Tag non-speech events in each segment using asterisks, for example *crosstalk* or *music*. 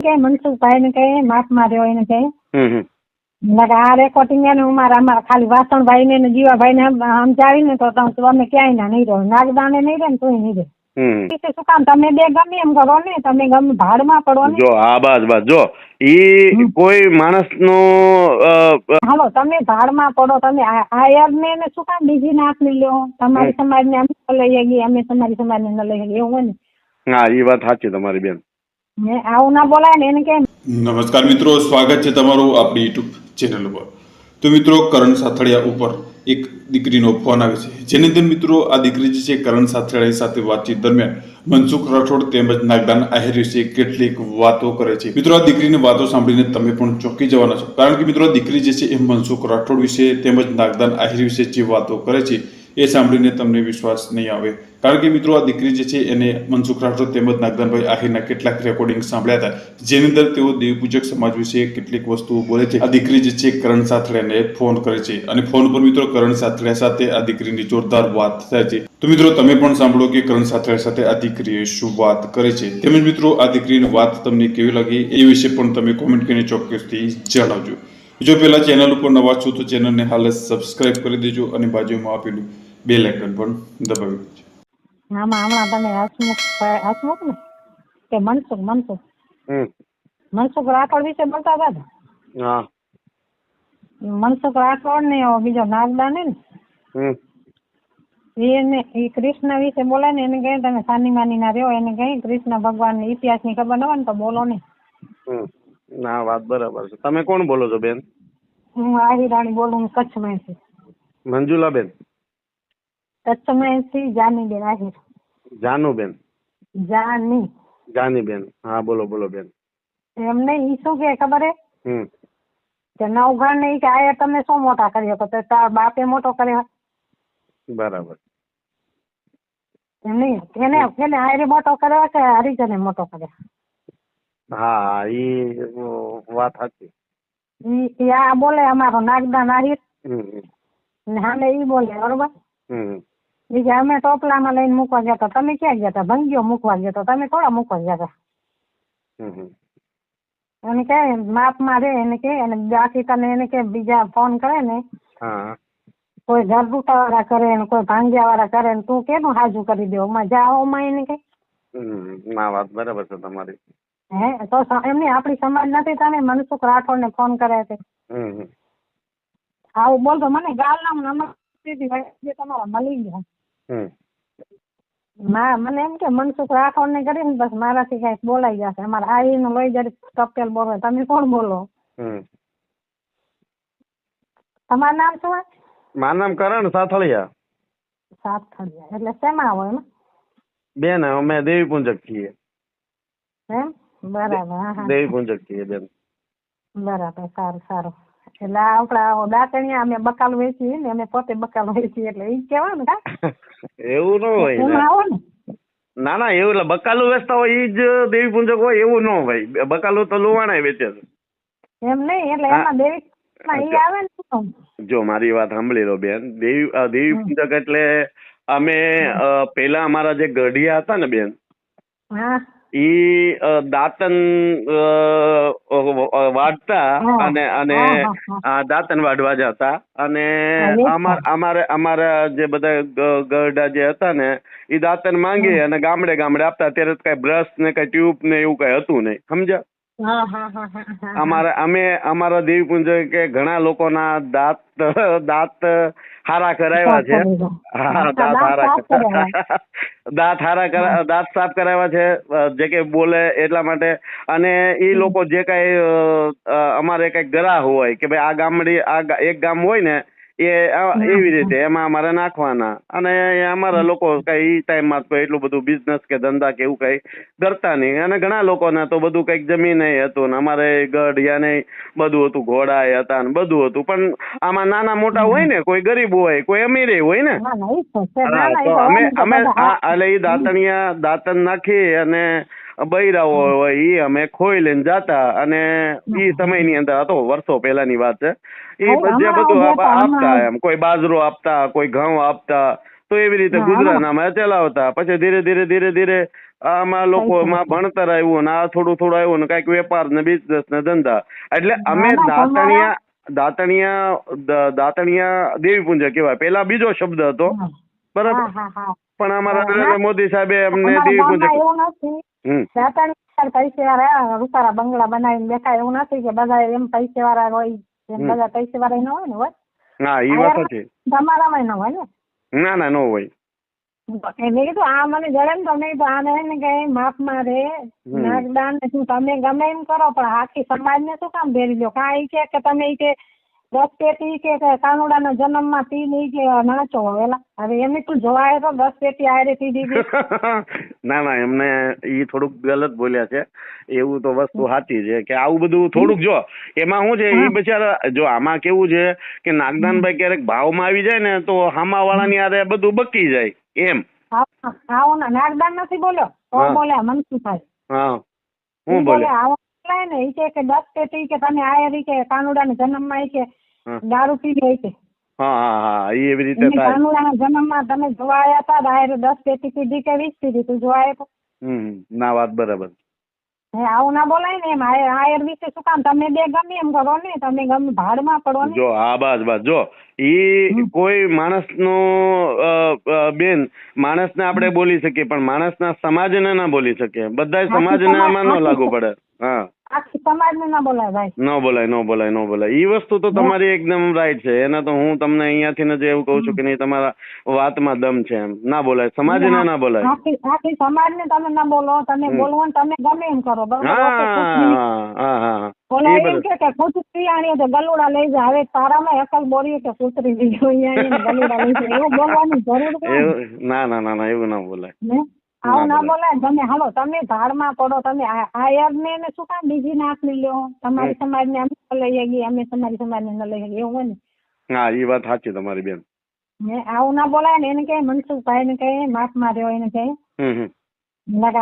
કે મનસુખભાઈ ને કહે માફ માર્યો એને હમ હમ. આ રેકોર્ડિંગ એને મારા અમારા ખાલી વાસણભાઈ ને ને જીવાભાઈ ને સમજાવી ને તો તમે ક્યાંય ના નહીં રહો. નાગદાને નહીં રહે ને તોય નહીં રહે. એટલે શું કામ? તમે બે ગમે એમ કરો ને. તમે ગમે ભાડમાં પડો ને. જો હા બસ બસ જો ઈ કોઈ માણસનો અ, અ, હાલો તમે ભાડમાં પડો. તમે આ આ યારને ને શું કામ? બીજી નાખ લઈ લો તમારી સમાજને અમે ન લઈ શકીએ અમે તમારી સમાજ ને લઈ એવું હોય ને. હા એ વાત સાચી તમારી બેન. ને આવું ના બોલાય ને એને કેમ નમસ્કાર મિત્રો, સ્વાગત છે તમારું આપણી યુટ્યુબ ચેનલ ઉપર. તો મિત્રો, કરણ સાથળિયા ઉપર એક દીકરીનો ફોન આવે છે. જેની અંદર મિત્રો, આ દીકરી જે છે કરણ સાથળિયા સાથે વાતચીત દરમિયાન મનસુખ રાઠોડ તેમજ નાગદાન આહિર વિશે કેટલીક વાતો કરે છે. મિત્રો, આ દીકરીની વાતો સાંભળીને તમે પણ ચોંકી જવાના છો. કારણ કે મિત્રો દીકરી જે છે એ મનસુખ રાઠોડ વિશે તેમજ નાગદાન આહિર વિશે જે વાતો કરે છે, એ સાંભળીને તમને વિશ્વાસ નહીં આવે. કારણ કે મિત્રો, આ દીકરી જે છે એને મનસુખ રાઠોડ તેમજ નાગદાનભાઈ આહિરના કેટલાક રેકોર્ડિંગ સાંભળ્યા હતા, જેની અંદર તેઓ દેવપૂજક સમાજ વિશે કેટલીક વસ્તુઓ બોલે છે. આ દીકરી જે છે કરણ સાથળિયાને ફોન કરે છે અને ફોન પર મિત્રો કરણ સાથળિયા સાથે આ દીકરીની જોરદાર વાત થાય છે. તો મિત્રો, તમે પણ સાંભળો કે કરણ સાથળિયા સાથે આ દીકરીએ શું વાત કરે છે. તેમજ મિત્રો, આ દીકરીની વાત તમને કેવી લાગી એ વિશે પણ તમે કોમેન્ટ કરીને ચોક્કસથી જણાવજો. જો પહેલાં ચેનલ ઉપર નવા છો તો ચેનલને હાલ સબસ્ક્રાઇબ કરી દેજો અને બાજુમાં આપેલું બે આઇકન પણ દબાવી આમાં હમણાં તમે હસમુખ હસમુખ ને. કે મનસુખ મનસુખ. મનસુખ રાઠોડ વિશે બોલતા હતા ને? મનસુખ રાઠોડ ને બીજો નાગદા ને એને એ કૃષ્ણ વિશે બોલે ને એને કહે તમે સાની માની ના રહ્યો એને કહે કૃષ્ણ ભગવાન ઇતિહાસની ખબર ન હોય ને તો બોલો ને. ના વાત બરાબર છે. તમે કોણ બોલો છો બેન? હું આહિરાણી બોલું કચ્છમાં માંથી મંજુલા બેન કચ્છમાં જાની બેન આહિર. જાનુબેન. જાની. જાનીબેન. હા બોલો બોલો બેન. એમને ઈ શું કે ખબર હે? હમ. કે નવઘણ ને ઈ કે આયા તમે શું મોટા કર્યો તો તાર બાપે મોટો કર્યો. બરાબર. એમ નહીં એને એને હારે મોટો કર્યો કે હરિજને મોટો કર્યો? હા ઈ વાત હતી ઈ આ બોલે અમારો નાગદાન આહિર. હમ હમ. ને સામે ઈ બોલે બરોબર? હમ. કે અમે ટોપલામાં લઈને મૂકવા ગયા હતા. તમે ક્યાં ગયા હતા? ભંગીઓ મૂકવા ગયા હતા. તમે થોડા મૂકવા ગયા હતા. એને કે માપમાં રે એને કે અને બાકી તને એને કે બીજા ફોન કરે ને કોઈ ઘર વાળા કરે ને કોઈ ભાંગ્યા વાળા કરે ને તું કેનું હાજુ કરી દે? જાઓ માં એને કે. ના વાત બરાબર છે તમારી. હે તો એમની આપણી સમાજ નથી તને મનસુખ રાઠોડ ને ફોન કરે છે. આવું બોલતો મને ગાલ નામ નમસ્તે તમારા મળી ગયા ના મને એમ કે મનસુખ રાઠોડ ને કરીને બસ મારાથી કંઈક બોલાઈ જશે. અમારે આવી નું લઈ જરી ટપકેલ બોલો તમે કોણ બોલો? તમારું નામ શું હે? મારું નામ કરણ સાથળિયા. સાથળિયા. એટલે શેમાં આવો એમાં? બેન અમે દેવી પૂંજક છીએ. એમ? બરાબર દેવી પૂંજક છીએ બેન. બરાબર સારું સારું. એટલે આપડા દાંતણિયા અમે બકાલ વેચીએ ને અમે પોતે બકાલ વેચીએ એટલે ઈ કેવાનું કા? એવું ન હોય એમાં આવો ને. ના ના એવું એટલે બકાલું વેચતા હોય ઈ જ દેવી પૂંજક હોય એવું ન હોય. બકાલું તો લુવાણા વેચે છે. એમ નહીં એટલે એમાં દેવી ઈ આવે ને જો મારી વાત સાંભળી લો બેન. દેવી દેવી પૂંજક એટલે અમે પેલા અમારા જે ગઢિયા હતા ને બેન હા. ઈ દાંતન હા. અને અને દાંતન વાડવા જતા. અને. અમાર અમારે જે બધા ગરડા જે હતા ને ઈ દાંતન માંગી અને ગામડે ગામડે આપતા. ત્યારે કઈ બ્રશ ને કઈ ટ્યુબ ને એવું કઈ હતું નહીં. સમજ્યા? અમારા અમે અમારા દેવી પૂજક કે ઘણા લોકોના દાંત *laughs* દાંત હારા કરાવ્યા છે. હા દાંત હારા દાંત હારા દાંત સાફ કરાવ્યા છે જે કે બોલે એટલા માટે. અને એ લોકો જે કઈ અમારે કઈ ગરા હોય કે ભાઈ આ ગામડી આ એક ગામ હોય ને એ એવી રીતે એમાં અમારે નાખવાના. અને અમારા લોકો કઈ ઈ ટાઈમમાં તો એટલું બધું બિઝનેસ કે ધંધા કે એવું કઈ કરતા નહીં. અને ઘણા લોકોને તો બધું કંઈક જમીન હતું ને અમારે ગઢ યાને બધું હતું ઘોડા હતા ને બધું હતું. પણ આમાં નાના મોટા હોય ને કોઈ ગરીબ હોય કોઈ અમીર હોય ને. અમે હોય ને તો અમે એટલે એ દાંતણિયા દાંતણ નાખી અને બૈરાઓ હોય ઈ અમે ખોઈ લઈને જાતા અને ઈ સમયની અંદર હતો વર્ષો પહેલાની વાત છે એ જે બધું આપતા એમ કોઈ બાજરો આપતા કોઈ ઘઉં આપતા તો એવી રીતે ગુજરાત ગુજરાન હમણાં. ચલાવતા પછી ધીરે ધીરે ધીરે ધીરે આમાં લોકો માં ભણતર આવ્યું ને આ થોડું થોડું આવ્યું ને કંઈક વેપાર ને બિઝનેસ ને ધંધા. એટલે અમે દાંતણિયા દાંતણિયા દાતણિયા દાતણિયા દ- દાતણિયા દેવી પૂંજા કહેવાય. પેલા બીજો શબ્દ હતો. બરાબર? પણ અમારા નરેન્દ્ર મોદી સાહેબે અમને અમારા વિસ્તાર પૈસે વાળા રૂપારા બંગલા બનાવીને બેઠા એવું નથી કે બધા એમ પૈસે વાળા હોય એમ બધા પૈસે વાળા ન હોય ને હોય. ના એ વાત છે તમારામાં ન હોય ને. ના ના નો હોય. મેં કીધું આ મને જડે ને તો મેં કીધું આને હે ને કે માપ મારે. નાગદાન ને શું તમે ગમે એમ કરો પણ આખી સમાજ ને શું કામ ભેરી લો? કાંઈ કે તમે કે દસ પેટી કે કાનુડાના જન્મમાં તીન ઈ કે નાચો વેલા. હવે એમ તું જોવાય તો દસ પેટી આયરે તી દીધી ના ના એમને ઈ થોડુંક ગલત બોલ્યા છે. એવું તો વસ્તુ સાચી છે કે આવું બધું થોડુંક જો એમાં શું છે એ બિચારા જો આમાં કેવું છે કે નાગદાનભાઈ ક્યારેક ભાવમાં આવી જાય ને તો હામા વાળાની આરે બધું બકી જાય એમ. ના નાગદાન નથી બોલ્યો? તો હા. બોલ્યા? મનસુખભાઈ. હા. હું બોલ્યો? ને એ કે દસ પેટી કે તમે આયરી કે કાનુડા ને જન્મમાં કે હા. દારૂ પી લે છે. હા એવી રીતે કાનુડાના જન્મમાં તમે જોવા આવ્યા હતા દાયરે દસ પેટી પીધી કે વીસ પીધી તું જોવા આવ્યો હમ ના વાત બરાબર. હે આવું ના બોલાય ને એમ આયર વિશે શું કામ? તમે બે ગમે એમ કરો ને તમે ગમે ભાડમાં પડો ને. જો હા બસ બસ જો ઈ કોઈ માણસનો બેન માણસને આપણે બોલી શકીએ પણ માણસના સમાજને ના બોલી શકીએ. બધા સમાજને સમાજ- આમાં ન લાગુ પડે. આખી સમાજને ના બોલાય ભાઈ. ન બોલાય ન બોલાય ન બોલાય. ઈ વસ્તુ તો તમારી એકદમ રાઈટ છે. એને તો હું તમને અહીંયાથી જ એવું કહું છું કે નહીં તમારા વાતમાં દમ છે એમ. ના બોલાય સમાજને ના બોલાય. આખી આખી સમાજને તમે ના બોલો તમે. બોલવો ને તમે ગમે એમ કરો બરોબર? હા હા હા હા બોલા એમ બરાબર. કે કે કૂતરી આણીએ તો ગલુડા લઈ જાય હવે તારામાં એકલ બોલીએ કે કૂતરી લઈ અહીંયા ગલુડા લઈ જા. એવું બોલવાની જરૂર ના ના ના ના એવું ના બોલાય? આવું ના ના બોલાય તમે હાલો તમે ધાડમાં પડો તમે આયર ને એને શું કામ બીજી નાખ લઈ લ્યો તમારી સમાજને અમે ન લઈ શકીએ અમે તમારી સમાજને ન લઈ શકીએ એવું હોય ને? હા એ વાત સાચી તમારી બેન. ને આવું ના બોલાય ને એને કહે મનસુખભાઈ ને કહે માફ માર્યો એને કહે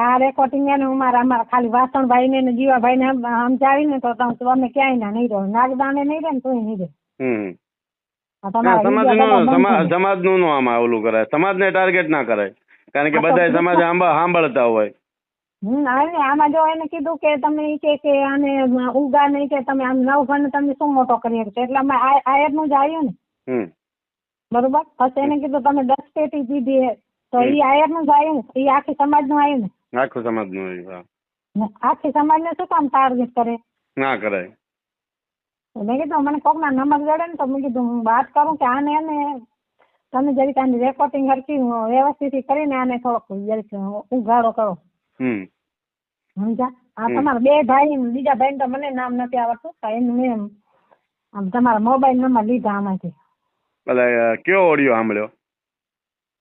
આ રેકોર્ડિંગ એને મારા અમારા ખાલી વાસણભાઈ ને ને સમજાવી ને તો તમે ક્યાંય ના નહીં રહો નાગદાને નહીં રહે ને તોય નહીં રહે ના સમાજનું સમાજ નો આમાં ઓલું કરાય. સમાજને ટાર્ગેટ ના કરાય. કારણ કે બધા સમાજ આંબા સાંભળતા હોય. આમાં જો એને કીધું કે તમે કે કે આને ઉગા નહીં કે તમે આમ નવઘણ તમે શું મોટો કરી શકશો? એટલે અમે આયરનું જ આવ્યું ને. બરોબર? પછી એને કીધું તમે દસ પેટી દીધી તો ઈ આયરનું જ આવ્યું ને. ઈ આખી સમાજનું આવ્યું ને. આખું સમાજનું આવ્યું ને સમાજ ને શું કામ ટાર્ગેટ કરે? ના કરાય. મેં કીધું મને કોકના નંબર જડે ને તો મેં કીધું હું વાત કરું કે આને એને તમે જરીક આની રેકોર્ડિંગ હરકી વ્યવસ્થિત કરીને આને થોડોક જરીક ઉઘાડો કરો. હમ. સમજા આ તમારા બે ભાઈ બીજા ભાઈ તો મને નામ નથી આવડતું તો એનું એમ આમ તમારા મોબાઈલ નંબર લીધા આમાંથી. એટલે કયો ઓડિયો સાંભળ્યો?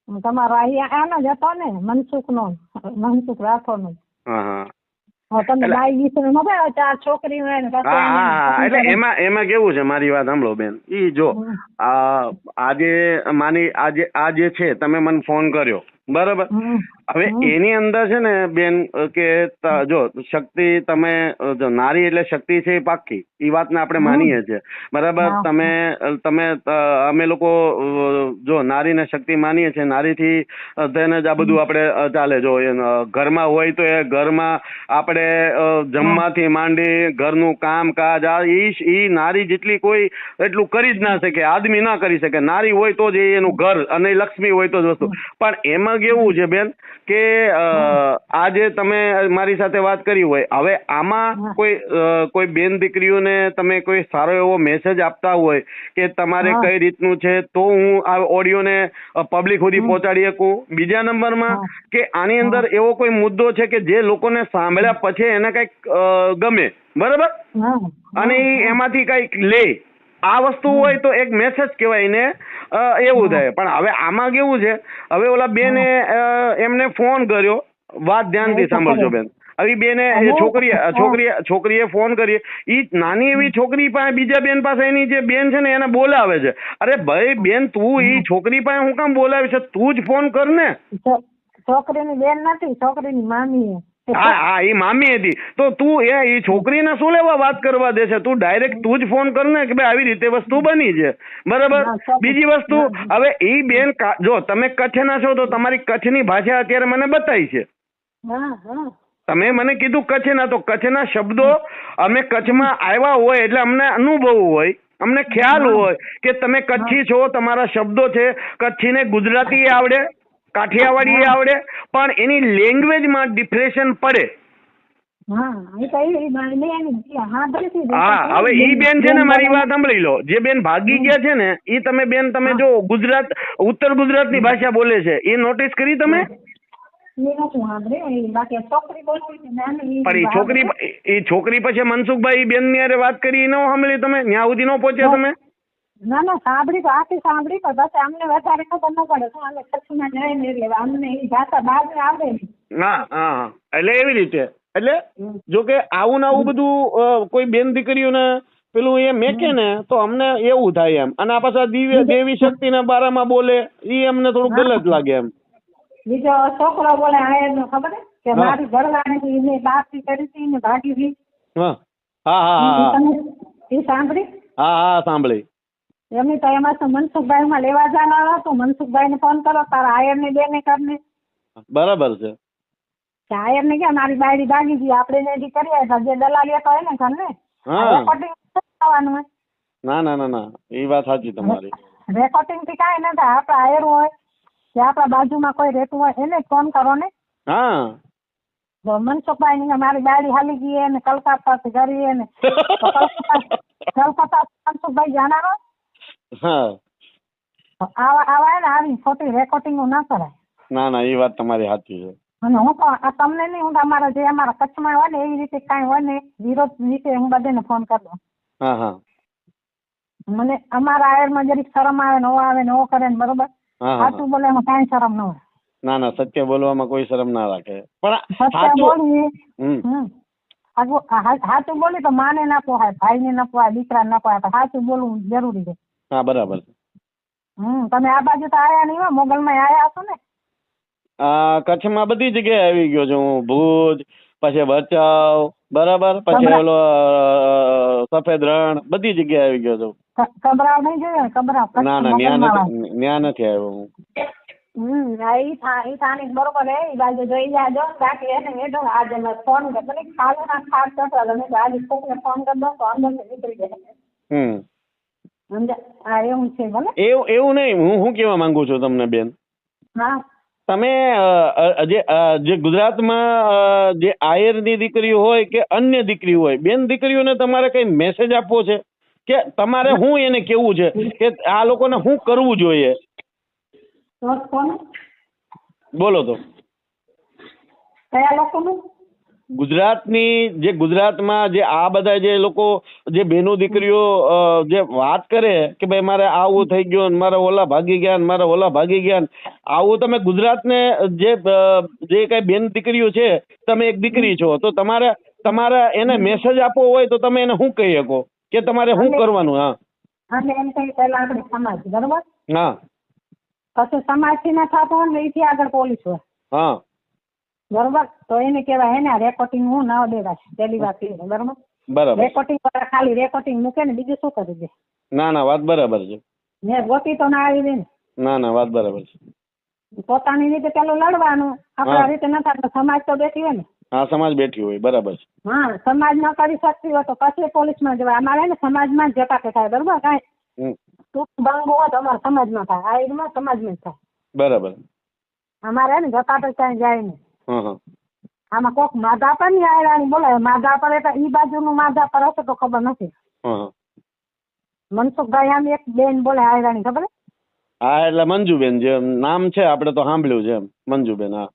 તમારો અહીંયા આનો જ હતો ને મનસુખ નો મનસુખ રાઠોડ નો હા હા. એટલે- એમાં એમાં કેવું છે મારી વાત સાંભળો બેન ઈ જો. આજે માની આજે આ જે છે તમે મને ફોન કર્યો બરાબર. હવે એની અંદર છે ને બેન કે જો શક્તિ તમે જો નારી એટલે શક્તિ છે એ પાક્કી. એ વાતને આપણે માનીએ છીએ. બરાબર? તમે તમે અમે લોકો જો નારીને શક્તિ માનીએ છીએ નારીથી તેને જ આ બધું આપણે ચાલે. જો ઘરમાં હોય તો એ ઘરમાં આપણે જમવાથી માંડી ઘરનું કામ કાજ આ ઈ ઈ નારી જેટલી કોઈ એટલું કરી જ ના શકે આદમી ના કરી શકે. નારી હોય તો જ એનું ઘર અને લક્ષ્મી હોય તો જ વસ્તુ. પણ એમાં કેવું છે બેન કે આજે તમે મારી સાથે વાત કરી હોય હવે આમાં કોઈ કોઈ બેન દીકરીઓને તમે કોઈ સારો એવો મેસેજ આપતા હોય કે તમારે કઈ રીતનું છે તો હું આ ઓડિયોને પબ્લિક સુધી પહોંચાડી શકું? બીજા નંબરમાં. કે આની અંદર એવો કોઈ મુદ્દો છે કે જે લોકોને સાંભળ્યા પછી એને કંઈક ગમે. બરાબર? અને એમાંથી કંઈક લે. આ વસ્તુ હોય તો એક મેસેજ કહેવાય ને એવું થાય. પણ હવે આમાં કેવું છે? હવે ઓલા બેને એમને ફોન કર્યો. વાત ધ્યાનથી સાંભળજો બેન. આવી બેને છોકરી છોકરી છોકરીએ ફોન કરીએ ઈ નાની એવી છોકરી પાસે બીજા બેન પાસે એની જે બેન છે ને એને બોલાવે છે. અરે ભાઈ બેન તું ઈ છોકરી પાસે હું કામ બોલાવે છે તું જ ફોન કર ને. છોકરીની બેન નથી છોકરીની મામી હા હા એ મામી હતી. તો તું એ એ છોકરીને શું લેવા વાત કરવા દે છે? તું ડાયરેક્ટ તું જ ફોન કર ને કે ભાઈ આવી રીતે વસ્તુ બની છે. બરાબર? બીજી વસ્તુ હવે એ બેન જો તમે કચ્છના છો તો તમારી કચ્છની ભાષા અત્યારે મને બતાવી છે. તમે મને કીધું કચ્છના તો કચ્છના શબ્દો અમે કચ્છમાં આવ્યા હોય એટલે અમને અનુભવ હોય. અમને ખ્યાલ હોય કે તમે કચ્છી છો તમારા શબ્દો છે. કચ્છીને ગુજરાતી આવડે. કાઠિયાવાડી આવડે પણ એની લેંગ્વેજમાં ડિફ્રેશન પડે. હા હવે ઈ બેન છે ને મારી વાત સાંભળી લો. જે બેન ભાગી ગયા છે ને ઈ તમે બેન તમે જો ગુજરાત ઉત્તર ગુજરાતની ભાષા બોલે છે એ નોટિસ કરી તમે? એ છોકરી એ છોકરી પછી મનસુખભાઈ બેનની વાત કરી ન સાંભળી તમે? ન્યા સુધી ન પહોંચ્યા તમે? ના ના સાંભળી તો આખી સાંભળી પણ બસ અમને વધારે ખબર ન પડે. તો અમે કચ્છમાં જાય ને એટલે અમને એ ભાષા બહાર ને આવડે નહીં હા હા. હા એટલે એવી રીતે. એટલે જો કે આવું ને આવું બધું કોઈ બેન દીકરીઓને પેલું એ મેકે ને તો અમને એવું થાય એમ. અને આ પાછા દિવ્ય દેવી શક્તિના બારામાં બોલે એ અમને થોડું ગલત લાગે એમ. બીજો છોકરો બોલે આ એનો ખબર કે મારી ઘરવાળી એને બાપી કરી હતી ને ભાગી હતી હા. હા હા હા હા. એ સાંભળી? હા હા સાંભળી. એમની તો એમાં તો મનસુખભાઈ માં લેવા જવાના તો મનસુખભાઈ ને ફોન કરો તારા આયરની બેને કરને. બરાબર છે. કે આયર ને કે મારી બાયડી ભાગી ગઈ. આપણે ને હજી કરી આવ્યા જે દલાલી હતો એને ઘરને હા. ના ના ના ના. એ વાત સાચી તમારી. રેકોર્ડિંગથી કાંઈ નથી આપણા આયર હોય કે આપણા બાજુમાં કોઈ રહેતું હોય એને ફોન કરો ને. હા. મનસુખભાઈ ની મારી બાયડી હાલી ગઈ એને ને કલકત્તા થી કરી ને. *laughs* કલકત્તા મનસુખભાઈ જાનારો હા. આવા આવા હે આવી ખોટી રેકોર્ડિંગ ના કરાય. ના ના એ વાત તમારી સાચી છે. અને હું પણ આ તમને નહીં હું તો અમારા જે અમારા કચ્છમાં હોય ને એવી રીતે કાંઈ હોય ને વિરોધ રીતે હું બધાને ફોન કરી દઉં. હા હા. મને અમારા આયરમાં જરીક શરમ આવે ને ઓ આવે ને ઓ કરે ને બરોબર? હા હા સાચું બોલે એમાં કાંઈ શરમ ન હોય. ના ના સત્ય બોલવામાં કોઈ શરમ ના રાખે. પણ સત્ય સાચું બોલીએ. હમ. હમ. સાચું હા- સાચું બોલી તો માને ના પોહાય ભાઈને ના પોહાય દીકરાને ના પોહાય તો સાચું બોલવું જરૂરી છે. હા બરાબર. છે હમ તમે આ બાજુ તો આયા નહીં હો મોગલમાં આયા હશો ને? આ કચ્છમાં બધી જગ્યાએ આવી ગયો છું હું. ભુજ પછી ભચાઉ બરાબર? પછી ઓલો અ, સફેદ રણ બધી જગ્યાએ આવી ગયો છું. ક- કબરાવ નહીં જોયો ને? કબરાવ કચ્છ ના ના ન્યા મોગલમાં નથી ન્યા નથી આવ્યો હું. હમ હા ઈ થા ઈ થાની બરોબર હે. ઈ બાજુ જોઈ જાજો બાકી એને હેઠો આજે મેં ફોન કર્યો. મને ખાવું ના ખાટ કરતો હતો મેં કીધું આજે કોકને ફોન કરી દઉં તો અંદરથી નીકળી જાય. હમ. એવું એવું નહીં હું શું કેવા માંગુ છું તમને બેન. તમે જે જે ગુજરાતમાં જે આયરની દીકરી હોય કે અન્ય દીકરી હોય બેન દીકરીઓને તમારે કઈ મેસેજ આપવો છે? કે તમારે હું એને કેવું છે? કે આ લોકોને શું કરવું જોઈએ? બોલો તો. કયા લોકોનું? ગુજરાતની જે ગુજરાતમાં જે આ બધા જે લોકો જે બેનો દીકરીઓ જે વાત કરે કે ભાઈ મારે આવું થઈ ગયું મારા ઓલા ભાગી ગયા મારા ઓલા ભાગી ગયા આવું તમે ગુજરાતને જે જે કઈ બેન દીકરીઓ છે તમે એક દીકરી છો તો તમારે તમારે એને મેસેજ આપવો હોય તો તમે એને શું કહી શકો? કે તમારે શું કરવાનું હા. અને એમ કઈ પહેલા આપણે સમાજ બરોબર? હા. પછી સમાજથી ના થતો હોય ને એથી આગળ પોલીસ હોય. હા. બરોબર? તો એને કહેવાય હે ને રેકોર્ડિંગ હું ના દેવા પહેલી વાત એ બરોબર? બરાબર. રેકોર્ડિંગ પર ખાલી રેકોર્ડિંગ મૂકે ને બીજું શું કરી દે? ના ના વાત બરાબર છે. ને ગોતી તો ના આવી દે ને ના ના વાત બરાબર છે. પોતાની રીતે પેલું લડવાનું. આપણા રીતે ન થાય સમાજ તો બેઠી હોય ને. હા સમાજ બેઠી હોય બરાબર છે. હા સમાજ ન કરી શકતી હોય તો પછી પોલીસમાં જવા અમારે ને સમાજમાં જ જતા થાય બરોબર? કાંઈ તું ભંગ હોય તો અમારે સમાજમાં થાય. આ સમાજમાં જ થાય. બરાબર. અમારે ને જતા જાય હા આમાં કોક માધાપરની આયરાણી બોલે માધાપર એટલે ઈ બાજુનું માધાપર હશે તો ખબર નથી. મનસુખભાઈ આમ એક બેન બોલે આયરાણી ખબર હે? એટલે મંજુબેન જે નામ છે આપણે તો સાંભળ્યું છે મંજુબેન હા.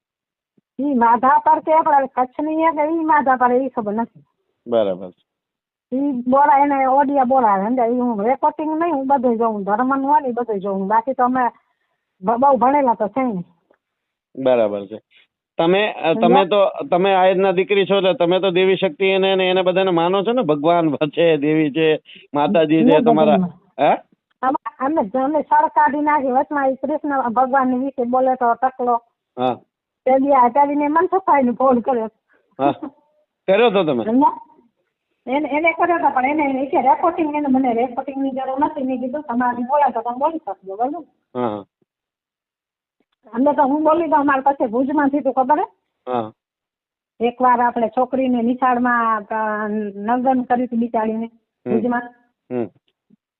ઈ માધાપર કે આપણે કચ્છની હે કે ઈ માધાપર એ ખબર નથી. બરાબર. ઈ બોલા એને ઓડિયા બોલાવે સમજ્યા? ઈ હું રેકોર્ડિંગ નહીં હું બધું જોઉં ધર્મનું હોય ને ઈ બધું જોઉં. બાકી તો અમે બહુ ભણેલા તો છે નહીં. બરાબર છે. તમે તમે તો તમે આયરના દીકરી છો એટલે તમે તો દેવી શક્તિ એને ને એને બધાને માનો છો ને? ભગવાન છે દેવી છે માતાજી છે તમારા હે? અમે અમે સળ કાઢી નાખી વચમાં કૃષ્ણ ભગવાનની વિશે બોલે તો ટકલો. હા. તે દી મન સફાઈ ને ફોન કર્યો. હા. કર્યો તો તમે? એને એને કર્યો હતો પણ એને કે રેકોર્ડિંગ એને મને રેકોર્ડિંગની જરૂર નથી. મેં કીધું તમારી બોલા તો તમે બોલી શકજો હા હા. અમે તો હું બોલી દઉં અમારે પછી ભુજમાંથી તું ખબર હે? એકવાર આપણે છોકરીને નિશાળમાં નંદન કરી હતી બિચારીને. ભુજમાં.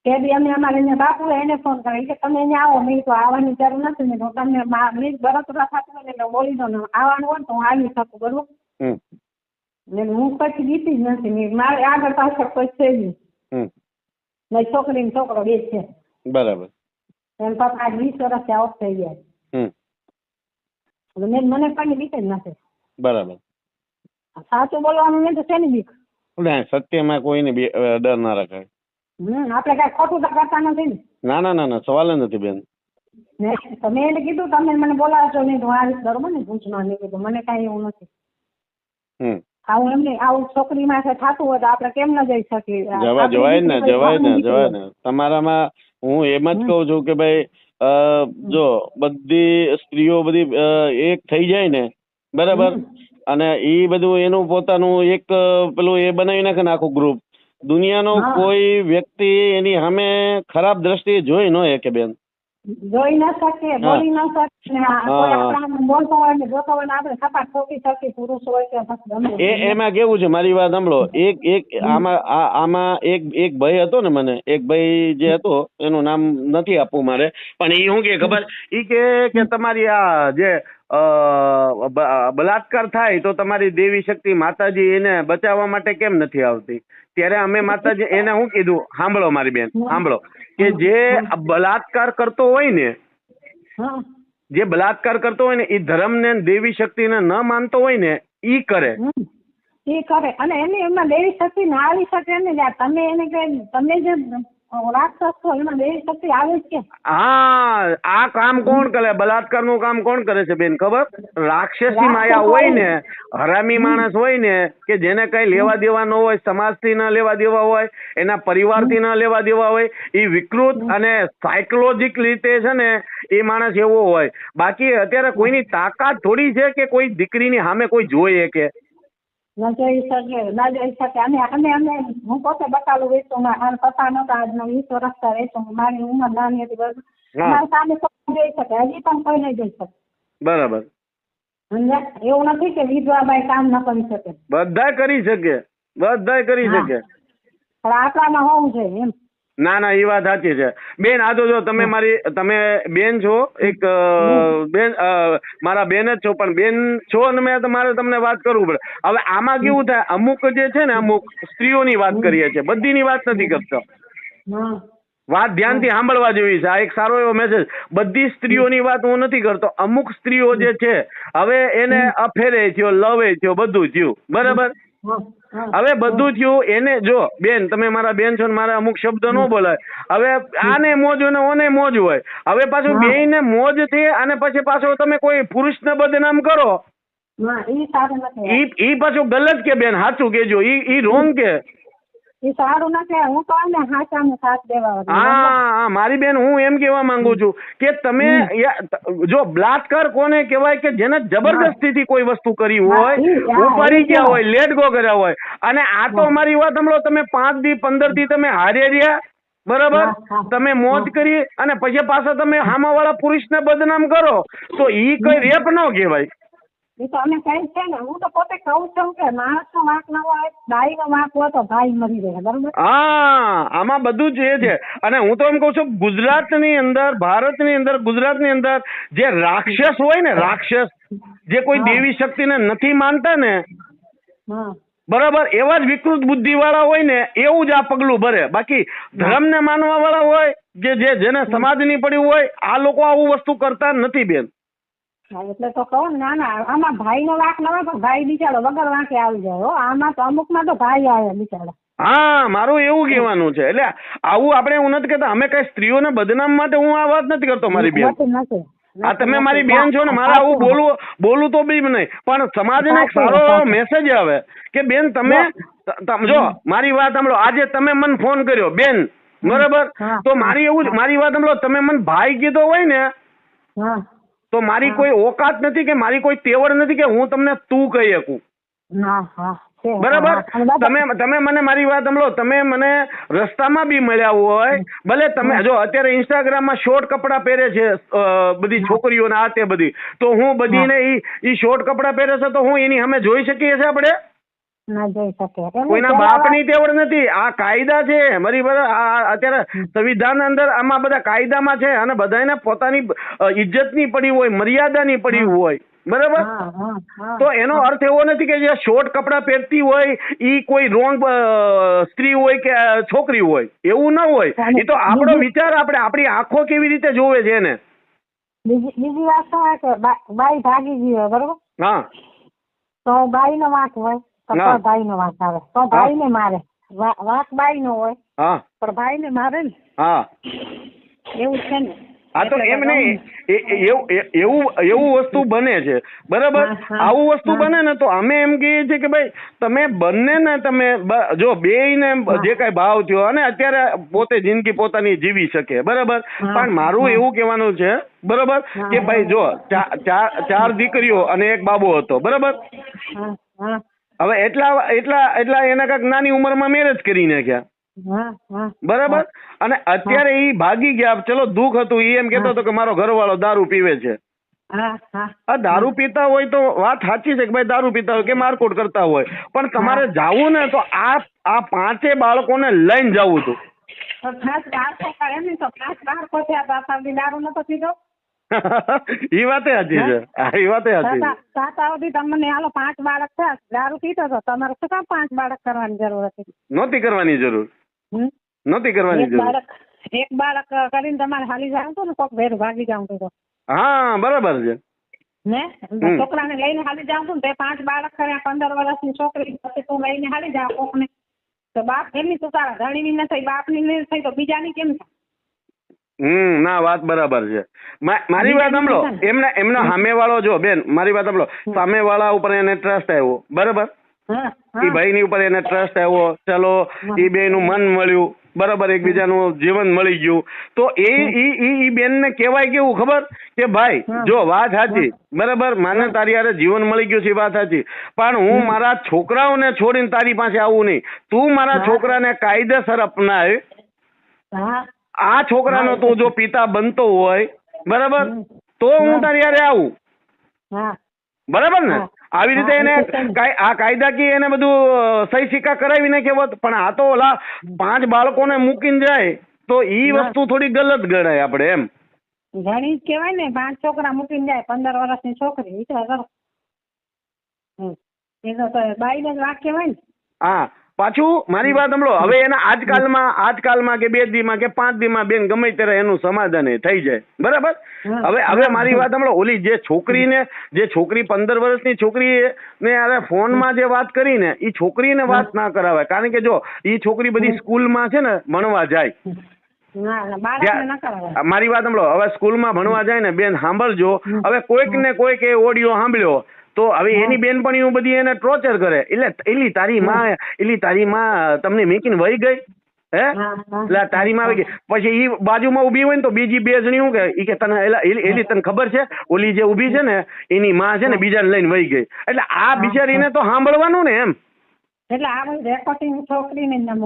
તે બી અમે અમારે અહીંયા બાપુ એને ફોન કર્યો. કે તમે અહીંયા આવો મેં તો આવવાની જરૂર નથી. મેં તમને મા- બળતરા થતું હોય ને એટલે બોલી દો ને આવવાનું હોય તો હું આવી શકું બરોબર? ને હું પછી જીતી જ નથી મારે આગળ પાછળ કોઈ છે જ નહીં. છોકરી ને છોકરો બે છે બરાબર. એમ પપ્પા આજ વીસ વર્ષથી ઓફ થઈ ગયા. એટલે મેં મને કઈ બીક જ નાખે. બરાબર. સાચું બોલવાનું નહીં તો શેની બીક? ના સત્યમાં કોઈને બી- ડર ના રખાય. હમ આપણે કઈ ખોટું તો કરતા નથી ને? ના ના ના ના સવાલ જ નથી બેન. તમે એને કીધું તમે મને બોલાવશો નહીં તો આ બરોબર ને પૂછવા નહીં કીધું મને કાંઈ એવું નથી. હમ. આવું એમને આવું છોકરી માથે થતું હોય તો આપણે કેમ ન જઈ શકીએ? જવા જવાય ને જવાય ને જવાય ને. તમારામાં હું એમ જ કહું છું કે ભાઈ જો બધી સ્ત્રીઓ બધી એક થઈ જાય ને બરાબર? અને એ બધું એનું પોતાનું એક પેલું એ બનાવી નાખે ને આખું ગ્રુપ દુનિયાનો. કોઈ વ્યક્તિ એની સામે ખરાબ દ્રષ્ટિએ જોઈ ન કે બેન. જોઈ ન શકીએ બોલી ન શકીએ બોલતો હોય ને જોતો હોય આપણે સપાટ ઠોકી શકીએ પુરુષ હોય કે. એ એમાં કેવું છે? મારી વાત સાંભળો. એક એક આમાં આમાં એક એક ભાઈ હતો ને મને એક ભાઈ જે હતો એનું નામ નથી આપવું મારે. પણ એ શું કે ખબર એ કે કે તમારી આ જે બલાત્કાર થાય તો તમારી દેવી શક્તિ માતાજી એને બચાવવા માટે કેમ નથી આવતી? ત્યારે અમે માતાજી એને શું કીધું સાંભળો મારી બેન સાંભળો કે જે બલાત્કાર કરતો હોય ને જે બલાત્કાર કરતો હોય ને એ ધર્મને દેવી શક્તિને ન માનતો હોય ને ઈ કરે. એ કરે. અને એની એમાં દેવી શક્તિ ના આવી શકે ને તમે એને તમે જે રાક્ષસ છો એમાં દેવી શક્તિ આવે જ કે હા આ કામ કોણ કરે? બલાત્કારનું કામ કોણ કરે છે બેન ખબર? રાક્ષસી માયા હોય ને હરામી માણસ હોય ને કે જેને કઈ લેવા દેવા ન હોય સમાજથી ન લેવા દેવા હોય એના પરિવારથી ન લેવા દેવા હોય એ વિકૃત અને સાયકોલોજીક રીતે છે ને એ માણસ એવો હોય. બાકી અત્યારે કોઈની તાકાત થોડી છે કે કોઈ દીકરીની સામે કોઈ જોઈએ કે? ન જોઈ શકે ન જોઈ શકે. અને અમે અમે હું પોતે બકાલું વેચું મારા પપ્પા નતા આજનો વીસ વર્ષ વેચું. મારી ઉંમર નાની હતી બરોબર મારા સામે જોઈ શકે હજી પણ કોઈ નહીં જઈ શકે. બરાબર? એવું નથી કે વિધવા બાઈ કામ ન કરી શકે. બધા કરી શકે બધા કરી. શકે. પણ આપણામાં હોવું જોઈએ એમ. ના ના એ વાત સાચી છે. બેન આ તો જો તમે મારી તમે બેન છો એક બેન મારા બેન જ છો પણ બેન છો અને મેં તમારે તમને વાત કરવું પડે. હવે આમાં કેવું થાય અમુક જે છે ને અમુક સ્ત્રીઓની વાત કરીએ છીએ બધીની વાત નથી કરતો. વાત ધ્યાનથી સાંભળવા જેવી છે. આ એક સારો એવો મેસેજ બધી સ્ત્રીઓની વાત હું નથી કરતો. અમુક સ્ત્રીઓ જે છે હવે એને અફેરે થયો લવે થયો બધું થયું. બરાબર? હવે બધું થયું એને જો બેન તમે મારા બેન છો ને મારા અમુક શબ્દ નો બોલાય. હવે આને મોજ હોય ને ઓને મોજ હોય. હવે પાછું બે ને મોજથી અને પછી પાછો તમે કોઈ પુરુષ ને બદનામ કરો. ઈ પાછું ગલત કે બેન સાચું કેજો. ઈ ઈ રોંગ કે. ઈ સારું નથી હું તો એને હાચાને સાથ દેવા હા હા મારી બેન હું એમ કેવા માંગુ છું કે તમે જો બલાત્કાર કોને કહેવાય કે જેને જબરદસ્તીથી કોઈ વસ્તુ કરી હોય ઉપરી ગયા હોય લેટ ગો કર્યા હોય અને આ તો અમારી મારી વાત સાંભળો તમે પાંચ દી પંદર દી તમે હારે રહ્યા બરાબર. તમે મોજ કરી અને પછી પાછા તમે હામાવાળા પુરુષને બદનામ કરો તો ઈ કઈ રેપ ન કહેવાય. ઈ તો અમે કઈ છે ને હું તો પોતે કહું છું કે માણસનો વાંક ન હોય ભાઈનો વાંક હોય તો ગાય મરી રહે બરોબર? હા આમાં બધું જ એ છે. અને હું તો એમ કહું છું ગુજરાતની અંદર ભારતની અંદર ગુજરાતની અંદર જે રાક્ષસ હોય ને રાક્ષસ જે કોઈ. દેવી શક્તિને નથી માનતા ને બરાબર એવા જ વિકૃત બુદ્ધિ વાળા હોય ને એવું જ આ પગલું ભરે. બાકી ધર્મને માનવા વાળા હોય જે જે જેને સમાજની પડ્યું હોય આ લોકો આવું વસ્તુ કરતા નથી બેન. હા, એટલે તો કહું ના ના આમાં ભાઈનો વાંક ન હોય પણ ભાઈ બિચારો વગર વાંકે આવી જાય હો. આમાં તો અમુકમાં તો ભાઈ આવે બિચારા. હા મારું એવું કહેવાનું છે. એટલે આવું આપણે એવું નથી કહેતા. અમે કઈ સ્ત્રીઓને બદનામ માટે હું આ વાત નથી કરતો મારી બેન. આ તમે મારી બેન છો ને મારે આવું બોલવું બોલવું તો બી નહીં. પણ સમાજને એક સારો મેસેજ આવે કે બેન તમે જો મારી વાત સાંભળો. આજે તમે મને ફોન કર્યો બેન. બરાબર? તો મારી એવું મારી વાત સાંભળો. તમે મને ભાઈ કીધો હોય ને તો મારી કોઈ ઓકાત નથી કે મારી કોઈ તેવડ નથી કે હું તમને તું કહી શકું. બરાબર? તમે તમે મને મારી વાત સાંભળો તમે મને રસ્તામાં બી મળ્યા હોય. ભલે તમે જો અત્યારે ઇન્સ્ટાગ્રામમાં શોર્ટ કપડાં પહેરે છે બધી બધી છોકરીઓને આ તે બધી. તો હું બધીને ઈ શોર્ટ કપડાં પહેરે છે તો હું એની અમે જોઈ શકીએ છે આપણે? ના જોઈ શકે. કોઈના બાપ બાપની તેવડ નથી. આ કાયદા છે. મારી બધા અત્યારે સંવિધાન અંદર આમાં બધા કાયદામાં છે અને બધાને પોતાની ઇજ્જતની પડી હોય મર્યાદાની પડી હોય. બરાબર? તો એનો અર્થ એવો નથી કે જે શોર્ટ કપડાં પહેરતી હોય ઈ કોઈ રોંગ સ્ત્રી હોય કે છોકરી હોય. એવું ના હોય. એ તો આપણો વિચાર આપણે આપણી આંખો કેવી રીતે જોવે છે એને? બીજી વાત કે બાઈ ભાગી ગઈ બરોબર? હા. તો બાઈ નો વાંક હોય. ભાઈ નો. વાંક આવે. તો ભાઈ ને મારે. વાંક બાઈ નો હોય પણ ભાઈ ને મારે ને. એવું છે ને. હા તો એમ નહીં. એવું એવું વસ્તુ બને છે. બરાબર? આવું વસ્તુ બને ને તો અમે એમ કહીએ છીએ કે ભાઈ તમે બંને ને તમે જો બે ને જે કઈ ભાવ થયો અને અત્યારે પોતે જિંદગી પોતાની જીવી શકે. બરાબર? પણ મારું એવું કહેવાનું છે બરાબર? કે ભાઈ જો ચાર ચાર દીકરીઓ અને એક બાબો હતો. બરાબર? હવે એટલા એટલા એટલા એના કાંક નાની ઉંમરમાં મેરેજ કરી નાખ્યા બરાબર? અને અત્યારે એ ભાગી ગયા. ચલો દુઃખ હતું. એ એમ કેતો હતો કે મારો ઘરવાળો દારૂ પીવે છે. આ દારૂ પીતા હોય તો વાત સાચી છે કે ભાઈ દારૂ પીતા હોય કે મારકોટ કરતા હોય. પણ તમારે જાવું ને તો આ આ પાંચે બાળકોને લઈને જવું હતું *laughs* ઈ વાતે સાચી છે. હા ઈ વાતે સાચી તાતા છે. તાતા સુધી તમને હાલો પાંચ બાળક થયા દારૂ પીતો તો તમારે શું કામ પાંચ બાળક કરવાની જરૂર હતી? નહોતી કરવાની જરૂર. નહોતી કરવાની જરૂર. એક બાળક કરીને તમારે હાલી જાવ તો ને કોક ભેર ભાગી જાવ તો? હા બરાબર છે. ને? છોકરાને લઈને હાલી જાવ તો ને તે પાંચ બાળક કર્યા પંદર વર્ષની છોકરી પછી તું લઈને હાલી જાવ કોકને. તો બાપ એમની તો તારા ધણીની ન થઈ બાપની ન થઈ તો બીજાની કેમ થાય? હમ ના વાત બરાબર છે. મારી વાત સાંભળો. એમને એમનો સામેવાળો જો બેન મારી વાત સાંભળો. સામેવાળા ઉપર એને ટ્રસ્ટ આવ્યો. બરાબર? એ ભાઈ ની ઉપર એને ટ્રસ્ટ આવ્યો. ચલો ઈ બેયનું મન મળ્યું. બરાબર એકબીજાનું જીવન મળી ગયું. તો એ ઈ ઈ ઈ બેનને કહેવાય કેવું ખબર? કે ભાઈ જો વાત સાચી. બરાબર? માને તારી હારે જીવન મળી ગયું છે વાત સાચી. પણ હું મારા છોકરાઓને છોડીને તારી પાસે આવું નહીં. તું મારા. છોકરાને કાયદેસર અપનાય. આ છોકરાનો તું જો પિતા બનતો હોય બરાબર? તો હું. તારી યારે આવું. બરાબર ને? આવી રીતે એને. આ કાયદાકીય એને બધું સહી સિક્કા કરાવીને કેવત પણ આ તો ઓલા પાંચ બાળકોને મૂકીને જાય તો ઈ વસ્તુ થોડી ગલત ગણાય આપણે એમ. ઘણી કહેવાય ને પાંચ છોકરા મૂકીને જાય પંદર વર્ષની છોકરી વિચાર કરો એ તો બાઈને જ વાક કહેવાય ને. હા. પાછું મારી વાત સાંભળો. હવે એના આજકાલમાં આજકાલમાં કે બે દીમાં કે પાંચ દીમાં બેન ગમે ત્યારે એનું સમાધાન એ થઈ જાય. બરાબર? હવે હવે મારી વાત સાંભળો. ઓલી જે છોકરીને જે છોકરી પંદર વર્ષની છોકરી ને અરે ફોનમાં જે વાત કરીને એ છોકરીને વાત ના કરાવે. કારણ કે જો એ છોકરી બધી સ્કૂલમાં છે ને ભણવા જાય. મારી વાત સાંભળો. હવે સ્કૂલમાં ભણવા જાય ને બેન સાંભળજો. હવે કોઈક ને કોઈક એ ઓડિયો સાંભળ્યો. તો હવે એની બેનપણીઓ બધી એને ટોર્ચર કરે. એટલે એલી તારી માં એલી તારી માં તમને મેકીને વહી ગઈ હે. એટલે તારી માં આવી ગઈ. પછી એ બાજુમાં ઊભી હોય ને તો બીજી બે જણી શું કે એ કે તને એલા એલી એલી તને ખબર છે? ઓલી જે ઊભી છે ને એની માં છે ને બીજાને લઈને વહી ગઈ. એટલે આ બિચારીને તો સાંભળવાનું ને એમ. એટલે આ રેકોર્ડિંગ છોકરીને જ ન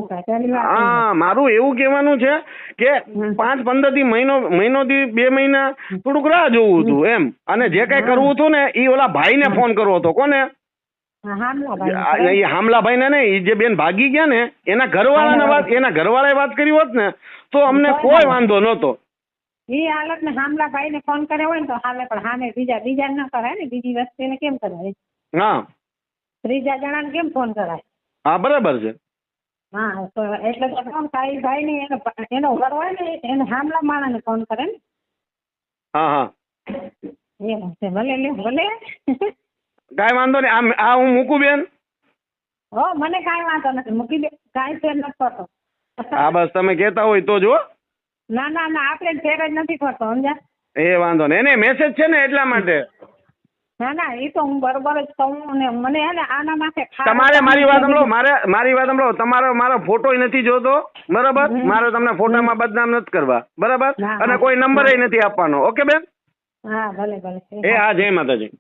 એ. હા મારું એવું કહેવાનું છે કે પાંચ પંદરથી મહિનો મહિનો થી બે મહિના થોડુંક રાહ જોવું હતું એમ. અને જે કઈ કરવું હતું ને એ ઓલા ભાઈને ફોન કરવો હતો. કોને? હામલાભાઈ ને નહીં જે બેન ભાગી ગયા ને એના ઘરવાળાને વાત એના ઘરવાળાએ વાત કરી હોત ને તો અમને કોઈ વાંધો નહોતો. એ હાલત ને હામલા ભાઈ ને ફોન કર્યો હોય ને તો હાલે પણ હામે બીજા બીજા ન કરાય ને બીજી વસ્તીને કેમ કરાય? હા. ત્રીજા જણાને કેમ ફોન કરાય? હા બરાબર છે. હા તો એટલે તો કાઈ ભાઈ ને એનો એનો ઘર હોય ને એને હામલા માણસને ફોન કરે ને. હા હા. છે ભલે લે ભલે. કાંઈ વાંધો નહીં આમ આ હું મૂકું બેન? હો મને કાંઈ વાંધો નથી મૂકી દે કાંઈ ફેર નથી પડતો. હા બસ તમે કહેતા હોય તો જો ના ના ના આપણે ફેર જ નથી પડતો સમજ્યા? એ વાંધો નહીં એને મેસેજ છે ને એટલા માટે. ના ના એ તો હું બરોબર જ કહું ને મને હે ને આના માથે તમારે મારી વાત સાંભળો મારે મારી વાત સાંભળો તમારો મારો ફોટો નથી જોતો બરાબર? મારે મારે તમને ફોટામાં બદનામ નથી કરવા બરાબર? અને કોઈ નંબર નથી આપવાનો ઓકે બેન? હા ભલે ભલે. એ હા જય માતાજી.